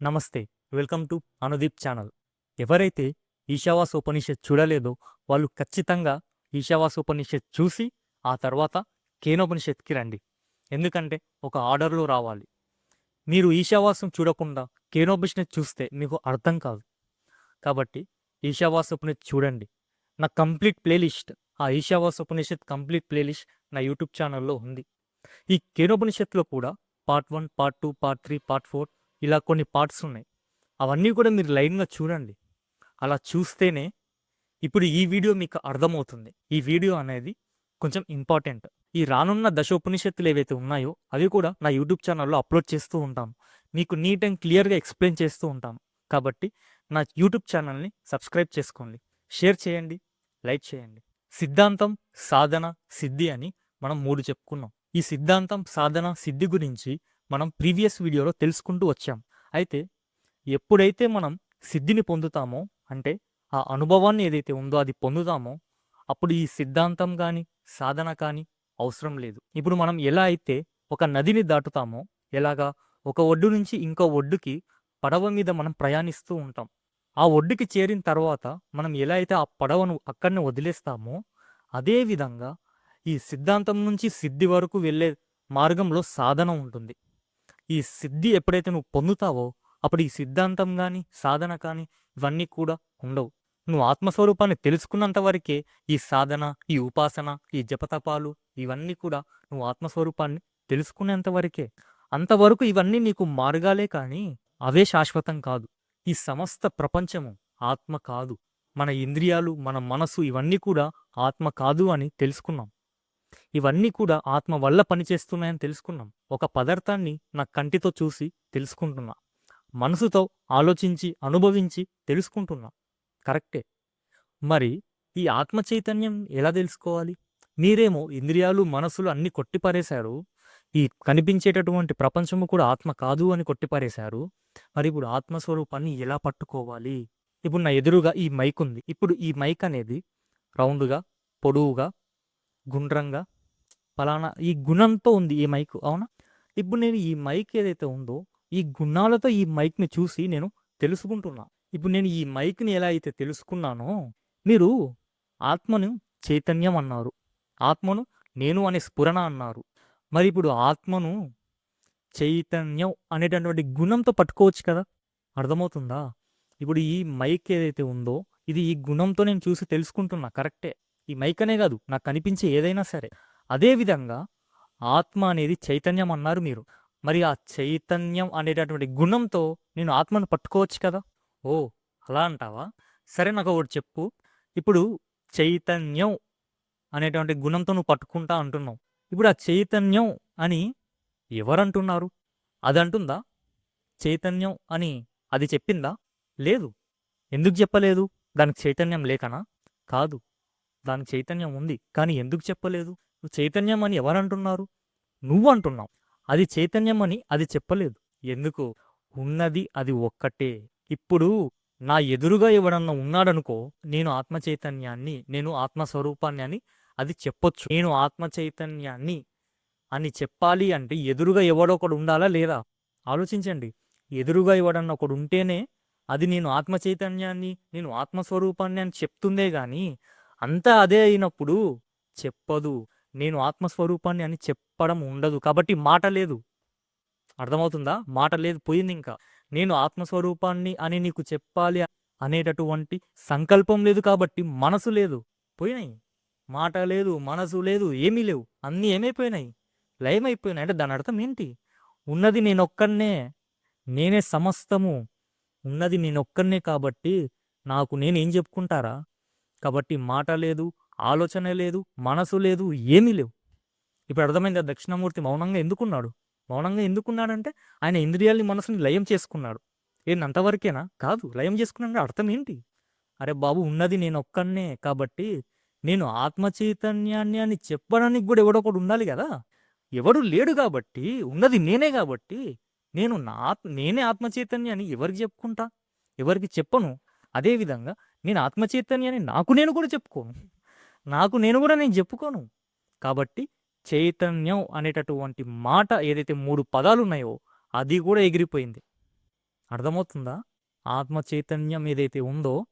నమస్తే welcome to Anudeep channel. ఎవరైతే ఈశావాస్ ఉపనిషత్ చూడలేదో వాళ్ళు ఖచ్చితంగా ఈశావాస్ ఉపనిషత్ చూసి ఆ తర్వాత కేనోపనిషత్కి రండి. ఎందుకంటే ఒక ఆర్డర్లో రావాలి. మీరు ఈశావాసం చూడకుండా కేనోపనిషత్ చూస్తే మీకు అర్థం కాదు. కాబట్టి ఈశావాస్ ఉపనిషత్ చూడండి. నా కంప్లీట్ ప్లేలిస్ట్ ఆ ఈశావాస్ ఉపనిషత్ కంప్లీట్ ప్లేలిస్ట్ నా యూట్యూబ్ ఛానల్లో ఉంది. ఈ కేనోపనిషత్లో కూడా part one part two part three part four ఇలా కొన్ని పార్ట్స్ ఉన్నాయి. అవన్నీ కూడా మీరు లైన్గా చూడండి. అలా చూస్తేనే ఇప్పుడు ఈ వీడియో మీకు అర్థమవుతుంది. ఈ వీడియో అనేది కొంచెం ఇంపార్టెంట్. ఈ రానున్న దశోపనిషత్తులు ఏవైతే ఉన్నాయో అవి కూడా నా యూట్యూబ్ ఛానల్లో అప్లోడ్ చేస్తూ ఉంటాను మీకు నీట్ అండ్ క్లియర్గా ఎక్స్ప్లెయిన్ చేస్తూ ఉంటాను కాబట్టి నా యూట్యూబ్ ఛానల్ని సబ్స్క్రైబ్ చేసుకోండి. షేర్ చేయండి. లైక్ చేయండి. సిద్ధాంతం సాధన సిద్ధి అని మనం మూడు చెప్పుకున్నాం. ఈ సిద్ధాంతం సాధన సిద్ధి గురించి మనం ప్రీవియస్ వీడియోలో తెలుసుకుంటూ వచ్చాం. అయితే ఎప్పుడైతే మనం సిద్ధిని పొందుతామో అంటే ఆ అనుభవాన్ని ఏదైతే ఉందో అది పొందుతామో అప్పుడు ఈ సిద్ధాంతం కానీ సాధన కానీ అవసరం లేదు. ఇప్పుడు మనం ఎలా అయితే ఒక నదిని దాటుతామో ఎలాగా ఒక ఒడ్డు నుంచి ఇంకో ఒడ్డుకి పడవ మీద మనం ప్రయాణిస్తూ ఉంటాం. ఆ ఒడ్డుకి చేరిన తర్వాత మనం ఎలా అయితే ఆ పడవను అక్కడనే వదిలేస్తామో అదేవిధంగా ఈ సిద్ధాంతం నుంచి సిద్ధి వరకు వెళ్ళే మార్గంలో సాధన ఉంటుంది. ఈ సిద్ధి ఎప్పుడైతే నువ్వు పొందుతావో అప్పుడు ఈ సిద్ధాంతం కానీ సాధన కానీ ఇవన్నీ కూడా ఉండవు. నువ్వు ఆత్మస్వరూపాన్ని తెలుసుకున్నంత వరకే ఈ సాధన ఈ ఉపాసన ఈ జపతపాలు ఇవన్నీ కూడా నువ్వు ఆత్మస్వరూపాన్ని తెలుసుకునేంత వరకే. అంతవరకు ఇవన్నీ నీకు మార్గాలే కానీ అవే శాశ్వతం కాదు. ఈ సమస్త ప్రపంచము ఆత్మ కాదు. మన ఇంద్రియాలు మన మనసు ఇవన్నీ కూడా ఆత్మ కాదు అని తెలుసుకున్నాం. ఇవన్నీ కూడా ఆత్మ వల్ల పనిచేస్తున్నాయని తెలుసుకున్నాం. ఒక పదార్థాన్ని నా కంటితో చూసి తెలుసుకుంటున్నా. మనసుతో ఆలోచించి అనుభవించి తెలుసుకుంటున్నా. కరెక్టే. మరి ఈ ఆత్మ చైతన్యం ఎలా తెలుసుకోవాలి? మీరేమో ఇంద్రియాలు మనసులు అన్ని కొట్టిపారేశారు. ఈ కనిపించేటటువంటి ప్రపంచము కూడా ఆత్మ కాదు అని కొట్టిపారేశారు. మరి ఇప్పుడు ఆత్మస్వరూపాన్ని ఎలా పట్టుకోవాలి? ఇప్పుడు నా ఎదురుగా ఈ మైక్ ఉంది ఇప్పుడు ఈ మైక్ అనేది రౌండ్గా పొడవుగా గుండ్రంగా పలానా ఈ గుణంతో ఉంది ఈ మైక్ అవునా? ఇప్పుడు నేను ఈ మైక్ ఏదైతే ఉందో ఈ గుణాలతో ఈ మైక్ని చూసి నేను తెలుసుకుంటున్నా. ఇప్పుడు నేను ఈ మైక్ని ఎలా అయితే తెలుసుకున్నానో మీరు ఆత్మను చైతన్యం అన్నారు. ఆత్మను నేను అనే స్ఫురణ అన్నారు. మరి ఇప్పుడు ఆత్మను చైతన్యం అనేటటువంటి గుణంతో పట్టుకోవచ్చు కదా? అర్థమవుతుందా? ఇప్పుడు ఈ మైక్ ఏదైతే ఉందో ఇది ఈ గుణంతో నేను చూసి తెలుసుకుంటున్నా కరెక్టే. ఈ మైక్ అనే కాదు నాకు కనిపించే ఏదైనా సరే. అదేవిధంగా ఆత్మ అనేది చైతన్యం అన్నారు మీరు. మరి ఆ చైతన్యం అనేటటువంటి గుణంతో నేను ఆత్మను పట్టుకోవచ్చు కదా? ఓ అలా అంటావా? సరే నాకు ఒకటి చెప్పు. ఇప్పుడు చైతన్యం అనేటువంటి గుణంతో నువ్వు పట్టుకుంటా అంటున్నావు. ఇప్పుడు ఆ చైతన్యం అని ఎవరంటున్నారు? అది అంటుందా చైతన్యం అని అది చెప్పిందా? లేదు. ఎందుకు చెప్పలేదు? దానికి చైతన్యం లేకనా? కాదు. దానికి చైతన్యం ఉంది. కానీ ఎందుకు చెప్పలేదు? నువ్వు చైతన్యం అని ఎవరంటున్నారు? నువ్వు అంటున్నావు అది చైతన్యం అని అది చెప్పలేదు. ఎందుకు? ఉన్నది అది ఒక్కటే. ఇప్పుడు నా ఎదురుగా ఎవడన్నా ఉన్నాడనుకో నేను ఆత్మ చైతన్యాన్ని నేను ఆత్మస్వరూపాన్ని అని అది చెప్పొచ్చు. నేను ఆత్మ చైతన్యాన్ని అని చెప్పాలి అంటే ఎదురుగా ఎవడొకడు ఉండాలా లేదా? ఆలోచించండి. ఎదురుగా ఎవడన్నా ఒకడు ఉంటేనే అది నేను ఆత్మ చైతన్యాన్ని నేను ఆత్మస్వరూపాన్ని అని చెప్తుందే కానీ అంతా అదే అయినప్పుడు చెప్పదు. నేను ఆత్మస్వరూపాన్ని అని చెప్పడం ఉండదు. కాబట్టి మాట లేదు. అర్థమవుతుందా? మాట లేదు పోయింది ఇంకా. నేను ఆత్మస్వరూపాన్ని అని నీకు చెప్పాలి అనేటటువంటి సంకల్పం లేదు కాబట్టి మనసు లేదు. పోయినాయి. మాట లేదు మనసు లేదు ఏమీ లేవు. అన్నీ ఏమైపోయినాయి? లయమైపోయినాయి. అంటే దాని అర్థం ఏంటి? ఉన్నది నేనొక్కనే నేనే సమస్తము. ఉన్నది నేనొక్కనే కాబట్టి నాకు నేనేం చెప్పుకుంటారా? కాబట్టి మాట లేదు ఆలోచన లేదు మనసు లేదు ఏమీ లేవు. ఇప్పుడు అర్థమైంది? దక్షిణామూర్తి దక్షిణమూర్తి మౌనంగా ఎందుకున్నాడు? మౌనంగా ఎందుకున్నాడంటే ఆయన ఇంద్రియాల్ని మనసుని లయం చేసుకున్నాడు. ఏంటి అంతవరకేనా? కాదు. లయం చేసుకున్నాడు అర్థం ఏంటి? అరే బాబు ఉన్నది నేను ఒక్కనే కాబట్టి నేను ఆత్మ చైతన్యాన్ని అని చెప్పడానికి కూడా ఎవడొకడు ఉండాలి కదా. ఎవడు లేడు కాబట్టి ఉన్నది నేనే కాబట్టి నేను నా నేనే ఆత్మ చైతన్యాన్ని ఎవరికి చెప్పుకుంటా? ఎవరికి చెప్పను? అదేవిధంగా నేను ఆత్మచైతన్యాన్ని నాకు నేను కూడా చెప్పుకోను. నాకు నేను కూడా నేను చెప్పుకోను. కాబట్టి చైతన్యం అనేటటువంటి మాట ఏదైతే మూడు పదాలు ఉన్నాయో అది కూడా ఎగిరిపోయింది. అర్థమవుతుందా? ఆత్మ చైతన్యం ఏదైతే ఉందో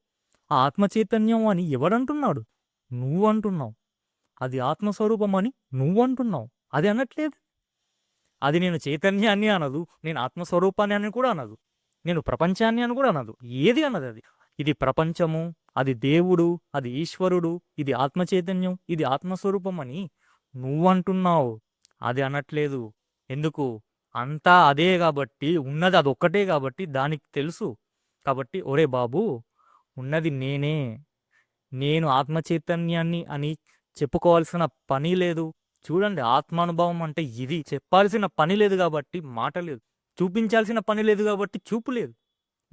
ఆ ఆత్మ చైతన్యం అని ఎవడంటున్నాడు? నువ్వు అంటున్నావు అది ఆత్మస్వరూపం అని నువ్వు అంటున్నావు అది అనట్లేదు. అది నేను చైతన్యాన్ని అనదు నేను ఆత్మస్వరూపాన్ని అని కూడా అనదు నేను ప్రపంచాన్ని అని కూడా అనదు. ఏది అన్నది అది. ఇది ప్రపంచము అది దేవుడు అది ఈశ్వరుడు ఇది ఆత్మచైతన్యం ఇది ఆత్మస్వరూపం అని నువ్వంటున్నావు. అది అనట్లేదు. ఎందుకు? అంతా అదే కాబట్టి ఉన్నది అది ఒక్కటే కాబట్టి దానికి తెలుసు. కాబట్టి ఒరే బాబు ఉన్నది నేనే. నేను ఆత్మచైతన్యాన్ని అని చెప్పుకోవాల్సిన పని లేదు. చూడండి ఆత్మానుభవం అంటే ఇది. చెప్పాల్సిన పని లేదు కాబట్టి మాట లేదు. చూపించాల్సిన పని లేదు కాబట్టి చూపు లేదు.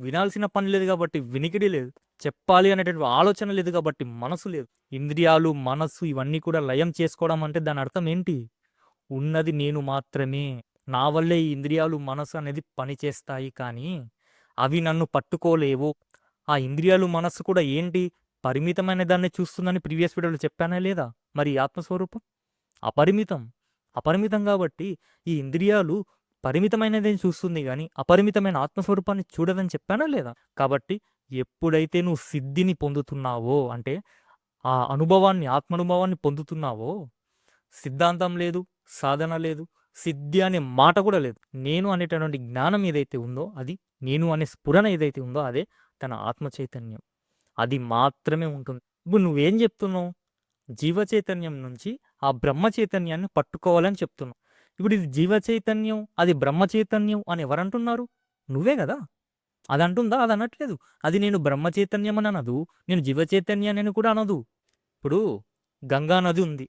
వినాల్సిన పని లేదు కాబట్టి వినికిడి లేదు. చెప్పాలి అనేటువంటి ఆలోచన లేదు కాబట్టి మనసు లేదు. ఇంద్రియాలు మనస్సు ఇవన్నీ కూడా లయం చేసుకోవడం అంటే దాని అర్థం ఏంటి? ఉన్నది నేను మాత్రమే. నా వల్లే ఈ ఇంద్రియాలు మనసు అనేది పనిచేస్తాయి కానీ అవి నన్ను పట్టుకోలేవు. ఆ ఇంద్రియాలు మనస్సు కూడా ఏంటి? పరిమితమైన దాన్ని చూస్తుందని ప్రీవియస్ వీడియోలో చెప్పానా లేదా? మరి ఆత్మస్వరూపం? అపరిమితం. అపరిమితం కాబట్టి ఈ ఇంద్రియాలు పరిమితమైనదని చూస్తుంది కానీ అపరిమితమైన ఆత్మస్వరూపాన్ని చూడదని చెప్పానా లేదా? కాబట్టి ఎప్పుడైతే నువ్వు సిద్ధిని పొందుతున్నావో అంటే ఆ అనుభవాన్ని ఆత్మానుభవాన్ని పొందుతున్నావో సిద్ధాంతం లేదు సాధన లేదు సిద్ధి అనే మాట కూడా లేదు. నేను అనేటటువంటి జ్ఞానం ఏదైతే ఉందో అది నేను అనే స్ఫురణ ఏదైతే ఉందో అదే తన ఆత్మ చైతన్యం. అది మాత్రమే ఉంటుంది. ఇప్పుడు నువ్వేం చెప్తున్నావు? జీవ చైతన్యం నుంచి ఆ బ్రహ్మ చైతన్యాన్ని పట్టుకోవాలని చెప్తున్నావు. ఇప్పుడు ఇది జీవ చైతన్యం అది బ్రహ్మ చైతన్యం అని ఎవరంటున్నారు? నువ్వే కదా. అది అంటుందా అది అనట్లేదు అది నేను బ్రహ్మ చైతన్యం అని అనదు నేను జీవ చైతన్యాన్ని అని కూడా అనదు. ఇప్పుడు గంగా నది ఉంది.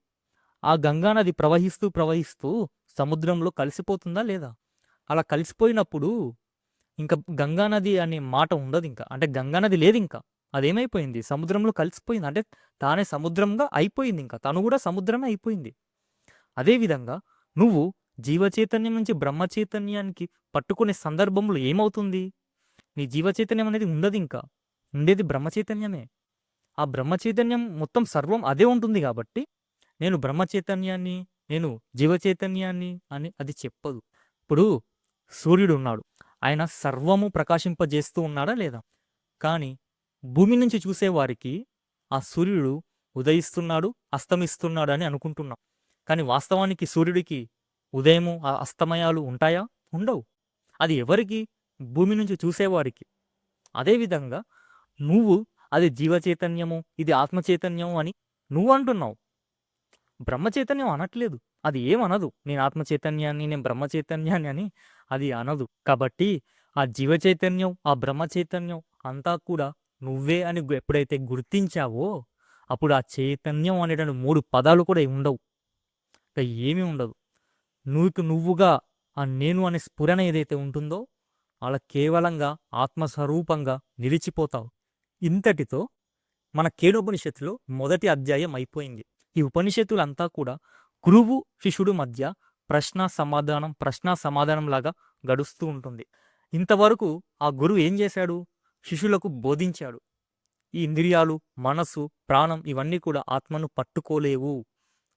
ఆ గంగా నది ప్రవహిస్తూ ప్రవహిస్తూ సముద్రంలో కలిసిపోతుందా లేదా? అలా కలిసిపోయినప్పుడు ఇంకా గంగా నది అనే మాట ఉండదు ఇంకా. అంటే గంగా నది లేదు ఇంకా. అదేమైపోయింది? సముద్రంలో కలిసిపోయింది. అంటే తానే సముద్రంగా అయిపోయింది ఇంకా. తను కూడా సముద్రమే అయిపోయింది. అదేవిధంగా నువ్వు జీవచైతన్యం నుంచి బ్రహ్మచైతన్యానికి పట్టుకునే సందర్భంలో ఏమవుతుంది? నీ జీవచైతన్యం అనేది ఉండదు ఇంకా. ఉండేది బ్రహ్మచైతన్యమే. ఆ బ్రహ్మచైతన్యం మొత్తం సర్వం అదే ఉంటుంది కాబట్టి నేను బ్రహ్మచైతన్యాన్ని నేను జీవచైతన్యాన్ని అని అది చెప్పదు. ఇప్పుడు సూర్యుడు ఉన్నాడు. ఆయన సర్వము ప్రకాశింపజేస్తూ ఉన్నాడా లేదా? కానీ భూమి నుంచి చూసేవారికి ఆ సూర్యుడు ఉదయిస్తున్నాడు అస్తమిస్తున్నాడు అని అనుకుంటున్నాం. కానీ వాస్తవానికి సూర్యుడికి ఉదయము అస్తమయాలు ఉంటాయా? ఉండవు. అది ఎవరికి? భూమి నుంచి చూసేవారికి. అదేవిధంగా నువ్వు అది జీవచైతన్యము ఇది ఆత్మచైతన్యము అని నువ్వు అంటున్నావు. బ్రహ్మచైతన్యం అనట్లేదు. అది ఏమనదు. నేను ఆత్మచైతన్యాన్ని నేను బ్రహ్మచైతన్యాన్ని అని అది అనదు. కాబట్టి ఆ జీవచైతన్యం ఆ బ్రహ్మ చైతన్యం అంతా కూడా నువ్వే అని ఎప్పుడైతే గుర్తించావో అప్పుడు ఆ చైతన్యం అనేటువంటి మూడు పదాలు కూడా ఉండవు. ఇంకా ఏమీ ఉండదు. నువ్వుకి నువ్వుగా ఆ నేను అనే స్ఫురణ ఏదైతే ఉంటుందో అలా కేవలంగా ఆత్మస్వరూపంగా నిలిచిపోతావు. ఇంతటితో మన కేనోపనిషత్తులో మొదటి అధ్యాయం అయిపోయింది. ఈ ఉపనిషత్తులంతా కూడా గురువు శిష్యుడు మధ్య ప్రశ్న సమాధానం ప్రశ్న సమాధానం లాగా గడుస్తూ ఉంటుంది. ఇంతవరకు ఆ గురువు ఏం చేశాడు? శిష్యులకు బోధించాడు. ఈ ఇంద్రియాలు మనస్సు ప్రాణం ఇవన్నీ కూడా ఆత్మను పట్టుకోలేవు.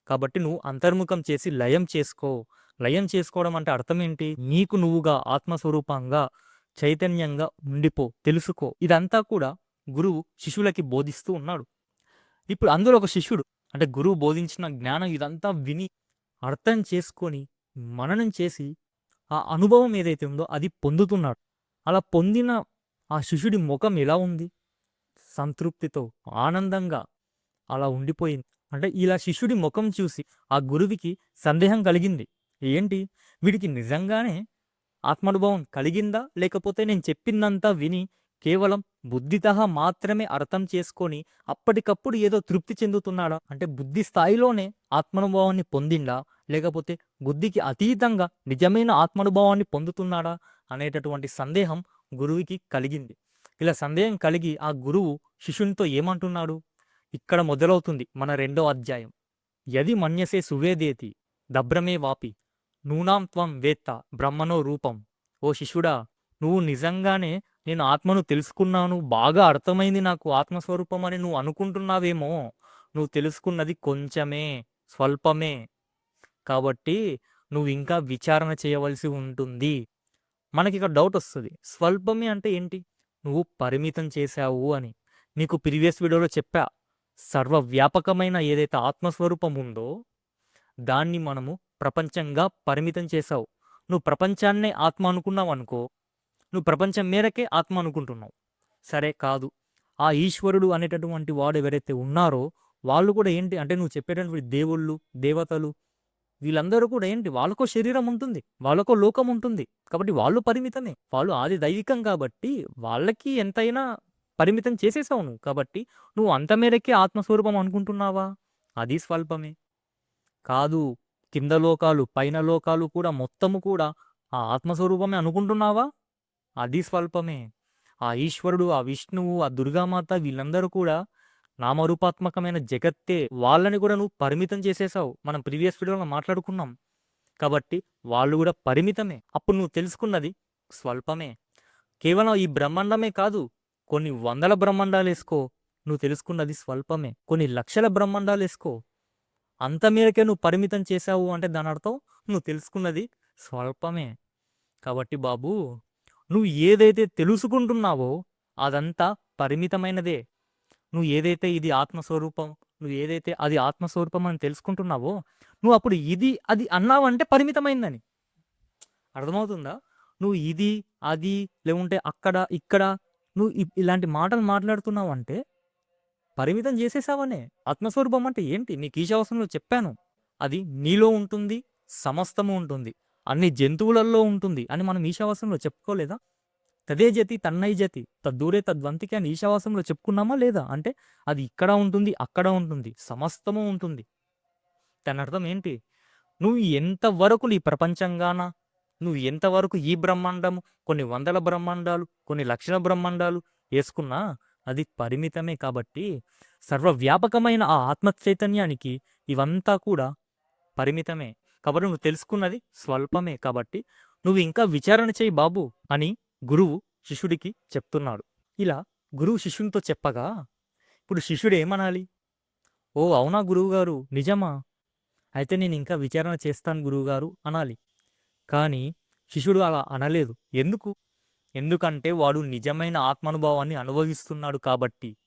కాబట్టి నువ్వు అంతర్ముఖం చేసి లయం చేసుకో. లయం చేసుకోవడం అంటే అర్థం ఏంటి? నీకు నువ్వుగా ఆత్మస్వరూపంగా చైతన్యంగా ఉండిపో తెలుసుకో. ఇదంతా కూడా గురువు శిష్యులకి బోధిస్తూ ఉన్నాడు. ఇప్పుడు అందులో ఒక శిష్యుడు అంటే గురువు బోధించిన జ్ఞానం ఇదంతా విని అర్థం చేసుకొని మననం చేసి ఆ అనుభవం ఏదైతే ఉందో అది పొందుతున్నాడు. అలా పొందిన ఆ శిష్యుడి ముఖం ఎలా ఉంది? సంతృప్తితో ఆనందంగా అలా ఉండిపోయింది. అంటే ఇలా శిష్యుడి ముఖం చూసి ఆ గురువుకి సందేహం కలిగింది. ఏంటి? వీడికి నిజంగానే ఆత్మానుభవం కలిగిందా? లేకపోతే నేను చెప్పిందంతా విని కేవలం బుద్ధిత మాత్రమే అర్థం చేసుకొని అప్పటికప్పుడు ఏదో తృప్తి చెందుతున్నాడా? అంటే బుద్ధి స్థాయిలోనే ఆత్మానుభవాన్ని పొందిండా? లేకపోతే బుద్ధికి అతీతంగా నిజమైన ఆత్మానుభవాన్ని పొందుతున్నాడా? అనేటటువంటి సందేహం గురువుకి కలిగింది. ఇలా సందేహం కలిగి ఆ గురువు శిష్యునితో ఏమంటున్నాడు? ఇక్కడ మొదలవుతుంది మన రెండో అధ్యాయం. యది మన్యసే సువేదేతి దబ్రమే వాపి నూనాం త్వం వేత్త బ్రహ్మనో రూపం. ఓ శిష్యుడా నువ్వు నిజంగానే నేను ఆత్మను తెలుసుకున్నాను బాగా అర్థమైంది నాకు ఆత్మస్వరూపం అని నువ్వు అనుకుంటున్నావేమో. నువ్వు తెలుసుకున్నది కొంచెమే స్వల్పమే. కాబట్టి నువ్వు ఇంకా విచారణ చేయవలసి ఉంటుంది. మనకి ఇక్కడ డౌట్ వస్తుంది స్వల్పమే అంటే ఏంటి? నువ్వు పరిమితం చేశావు అని. నీకు ప్రీవియస్ వీడియోలో చెప్పా సర్వవ్యాపకమైన ఏదైతే ఆత్మస్వరూపం ఉందో దాన్ని మనము ప్రపంచంగా పరిమితం చేసావు నువ్వు ప్రపంచాన్నే ఆత్మ అనుకున్నావు అనుకో నువ్వు ప్రపంచం మేరకే ఆత్మ అనుకుంటున్నావు సరే కాదు. ఆ ఈశ్వరుడు అనేటటువంటి వాడు ఎవరైతే ఉన్నారో వాళ్ళు కూడా ఏంటి అంటే నువ్వు చెప్పేటటువంటి దేవుళ్ళు దేవతలు వీళ్ళందరూ కూడా ఏంటి వాళ్ళకో శరీరం ఉంటుంది వాళ్ళకో లోకం ఉంటుంది. కాబట్టి వాళ్ళు పరిమితమే. వాళ్ళు ఆది దైవికం కాబట్టి వాళ్ళకి ఎంతైనా పరిమితం చేసేసావు నువ్వు. కాబట్టి నువ్వు అంత మేరకే ఆత్మస్వరూపం అనుకుంటున్నావా? అది స్వల్పమే. కాదు కింద లోకాలు పైన లోకాలు కూడా మొత్తము కూడా ఆ ఆత్మస్వరూపమే అనుకుంటున్నావా? అది స్వల్పమే. ఆ ఈశ్వరుడు ఆ విష్ణువు ఆ దుర్గామాత వీళ్ళందరూ కూడా నామరూపాత్మకమైన జగత్తే వాళ్ళని కూడా నువ్వు పరిమితం చేసేసావు. మనం ప్రీవియస్ వీడియోలో మాట్లాడుకున్నాం. కాబట్టి వాళ్ళు కూడా పరిమితమే. అప్పుడు నువ్వు తెలుసుకున్నది స్వల్పమే. కేవలం ఈ బ్రహ్మాండమే కాదు కొన్ని వందల బ్రహ్మాండాలు వేసుకో నువ్వు తెలుసుకున్నది స్వల్పమే. కొన్ని లక్షల బ్రహ్మాండాలు వేసుకో అంత మేరకే నువ్వు పరిమితం చేశావు అంటే దాని అర్థం నువ్వు తెలుసుకున్నది స్వల్పమే. కాబట్టి బాబు నువ్వు ఏదైతే తెలుసుకుంటున్నావో అదంతా పరిమితమైనదే. నువ్వు ఏదైతే ఇది ఆత్మస్వరూపం నువ్వు ఏదైతే అది ఆత్మస్వరూపం అని తెలుసుకుంటున్నావో నువ్వు అప్పుడు ఇది అది అన్నావంటే పరిమితమైందని. అర్థమవుతుందా? నువ్వు ఇది అది లేకుంటే అక్కడ ఇక్కడ నువ్వు ఇ- ఇలాంటి మాటలు మాట్లాడుతున్నావు అంటే పరిమితం చేసేసావనే. ఆత్మస్వరూపం అంటే ఏంటి? నీకు ఈశావాసంలో చెప్పాను. అది నీలో ఉంటుంది సమస్తము ఉంటుంది అన్ని జంతువులలో ఉంటుంది అని మనం ఈశావాసంలో చెప్పుకోలేదా? తదే జతి తన్నై జతి తద్దూరే తద్వంతికి అని ఈశావాసంలో చెప్పుకున్నామా లేదా? అంటే అది ఇక్కడ ఉంటుంది అక్కడ ఉంటుంది సమస్తము ఉంటుంది. దాని అర్థం ఏంటి? నువ్వు ఎంతవరకు నీ ప్రపంచంగాన నువ్వు ఎంతవరకు ఈ బ్రహ్మాండము కొన్ని వందల బ్రహ్మాండాలు కొన్ని లక్షల బ్రహ్మాండాలు వేసుకున్నా అది పరిమితమే కాబట్టి సర్వవ్యాపకమైన ఆ ఆత్మ చైతన్యానికి ఇవంతా కూడా పరిమితమే. కాబట్టి నువ్వు తెలుసుకున్నది స్వల్పమే కాబట్టి నువ్వు ఇంకా విచారణ చేయి బాబు అని గురువు శిష్యుడికి చెప్తున్నాడు. ఇలా గురువు శిష్యునితో చెప్పగా ఇప్పుడు శిష్యుడు ఏమనాలి? ఓ అవునా గురువుగారు నిజమా? అయితే నేను ఇంకా విచారణ చేస్తాను గురువుగారు అనాలి. కానీ శిష్యుడు అలా అనలేదు. ఎందుకు? ఎందుకంటే వాడు నిజమైన ఆత్మానుభవాన్ని అనుభవిస్తున్నాడు కాబట్టి.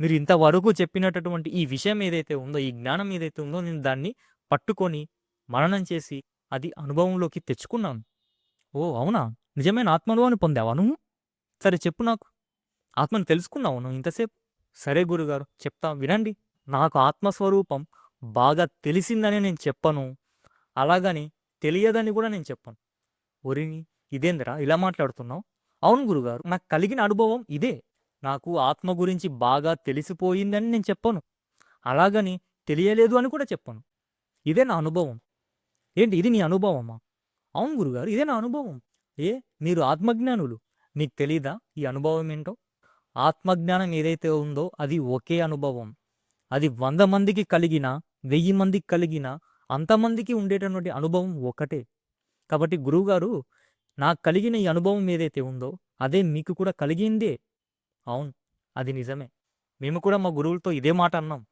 మీరు ఇంతవరకు చెప్పినటువంటి ఈ విషయం ఏదైతే ఉందో ఈ జ్ఞానం ఏదైతే ఉందో నేను దాన్ని పట్టుకొని మననం చేసి అది అనుభవంలోకి తెచ్చుకున్నాను. ఓ అవునా? నిజమైన ఆత్మానుభవాన్ని పొందావా నువ్వు? సరే చెప్పు నాకు. ఆత్మను తెలుసుకున్నావు నువ్వు ఇంతసేపు? సరే గురుగారు చెప్తా వినండి. నాకు ఆత్మస్వరూపం బాగా తెలిసిందని నేను చెప్పను. అలాగని తెలియదని కూడా నేను చెప్పాను. ఒరిని ఇదేందిరా ఇలా మాట్లాడుతున్నావు? అవును గురుగారు నాకు కలిగిన అనుభవం ఇదే. నాకు ఆత్మ గురించి బాగా తెలిసిపోయిందని నేను చెప్పాను. అలాగని తెలియలేదు అని కూడా చెప్పాను. ఇదే నా అనుభవం. ఏంటి ఇది నీ అనుభవమా? అవును గురుగారు ఇదే నా అనుభవం. ఏ మీరు ఆత్మజ్ఞానులు. నీకు తెలీదా ఈ అనుభవం ఏంటో? ఆత్మజ్ఞానం ఏదైతే ఉందో అది ఒకే అనుభవం. అది వంద మందికి కలిగిన వెయ్యి మందికి కలిగిన అంతమందికి ఉండేటటువంటి అనుభవం ఒకటే. కాబట్టి గురువుగారు నాకు కలిగిన ఈ అనుభవం ఏదైతే ఉందో అదే మీకు కూడా కలిగిందే. అవును అది నిజమే. మేము కూడా మా గురువులతో ఇదే మాట అన్నాం.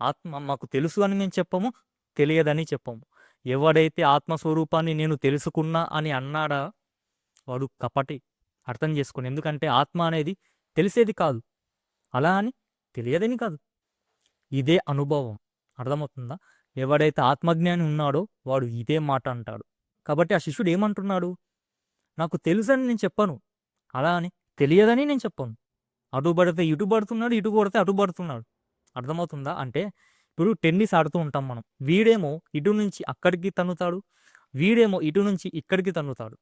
ఆత్మ మాకు తెలుసు అని మేము చెప్పము తెలియదని చెప్పము. ఎవడైతే ఆత్మస్వరూపాన్ని నేను తెలుసుకున్నా అని అన్నాడా వాడు కపటి అర్థం చేసుకుని. ఎందుకంటే ఆత్మ అనేది తెలిసేది కాదు. అలా అని తెలియదని కాదు. ఇదే అనుభవం. అర్థమవుతుందా? ఎవడైతే ఆత్మజ్ఞాని ఉన్నాడో వాడు ఇదే మాట అంటాడు. కాబట్టి ఆ శిష్యుడు ఏమంటున్నాడు? నాకు తెలుసని నేను చెప్పను. అలా అని తెలియదని నేను చెప్పను. అటు పడితే ఇటు పడుతున్నాడు ఇటు కొడితే అటు పడుతున్నాడు. అర్థమవుతుందా? అంటే ఇప్పుడు టెన్నిస్ ఆడుతూ ఉంటాం మనం. వీడేమో ఇటు నుంచి అక్కడికి తన్నుతాడు వీడేమో ఇటు నుంచి ఇక్కడికి తన్నుతాడు.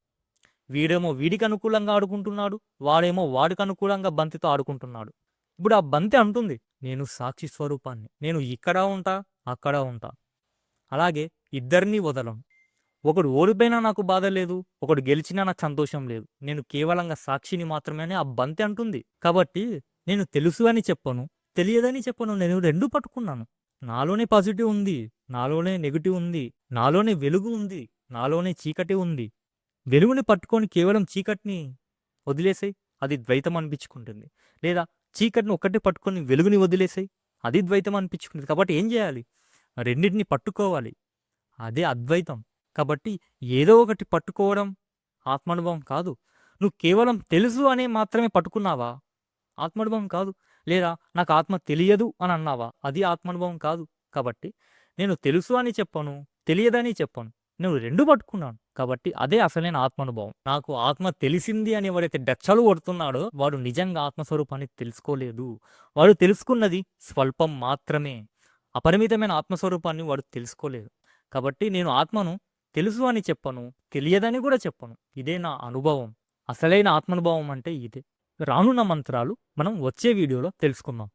వీడేమో వీడికి అనుకూలంగా ఆడుకుంటున్నాడు వాడేమో వాడికి అనుకూలంగా బంతితో ఆడుకుంటున్నాడు. ఇప్పుడు ఆ బంతి అంటుంది నేను సాక్షి స్వరూపాన్ని. నేను ఇక్కడ ఉంటా అక్కడ ఉంటా. అలాగే ఇద్దరినీ వదలను ఒకడు ఓడిపోయినా నాకు బాధ లేదు ఒకడు గెలిచినా నాకు సంతోషం లేదు. నేను కేవలంగా సాక్షిని మాత్రమే అని ఆ బంతి అంటుంది. కాబట్టి నేను తెలుసు అని చెప్పను తెలియదని చెప్పను నేను రెండు పట్టుకున్నాను. నాలోనే పాజిటివ్ ఉంది నాలోనే నెగిటివ్ ఉంది నాలోనే వెలుగు ఉంది నాలోనే చీకటి ఉంది. వెలుగుని పట్టుకొని కేవలం చీకటిని వదిలేసాయి అది ద్వైతం అనిపించుకుంటుంది. లేదా చీకటిని ఒక్కటే పట్టుకొని వెలుగుని వదిలేసాయి అది ద్వైతం అనిపించుకుంటుంది. కాబట్టి ఏం చేయాలి? రెండింటిని పట్టుకోవాలి. అదే అద్వైతం. కాబట్టి ఏదో ఒకటి పట్టుకోవడం ఆత్మానుభవం కాదు. నువ్వు కేవలం తెలుసు అనే మాత్రమే పట్టుకున్నావా? ఆత్మానుభవం కాదు. లేదా నాకు ఆత్మ తెలియదు అని అన్నావా? అది ఆత్మానుభవం కాదు. కాబట్టి నేను తెలుసు అని చెప్పను తెలియదని చెప్పను. నేను రెండు పట్టుకున్నాను. కాబట్టి అదే అసలైన ఆత్మానుభవం. నాకు ఆత్మ తెలిసింది అని ఎవరైతే డచ్చలు కొడుతున్నాడో వాడు నిజంగా ఆత్మస్వరూపాన్ని తెలుసుకోలేదు. వాడు తెలుసుకున్నది స్వల్పం మాత్రమే. అపరిమితమైన ఆత్మస్వరూపాన్ని వాడు తెలుసుకోలేదు. కాబట్టి నేను ఆత్మను తెలుసు అని చెప్పను తెలియదని కూడా చెప్పను. ఇదే నా అనుభవం. అసలైన ఆత్మానుభవం అంటే ఇదే. రానున్న మంత్రాలు మనం వచ్చే వీడియోలో తెలుసుకుందాం.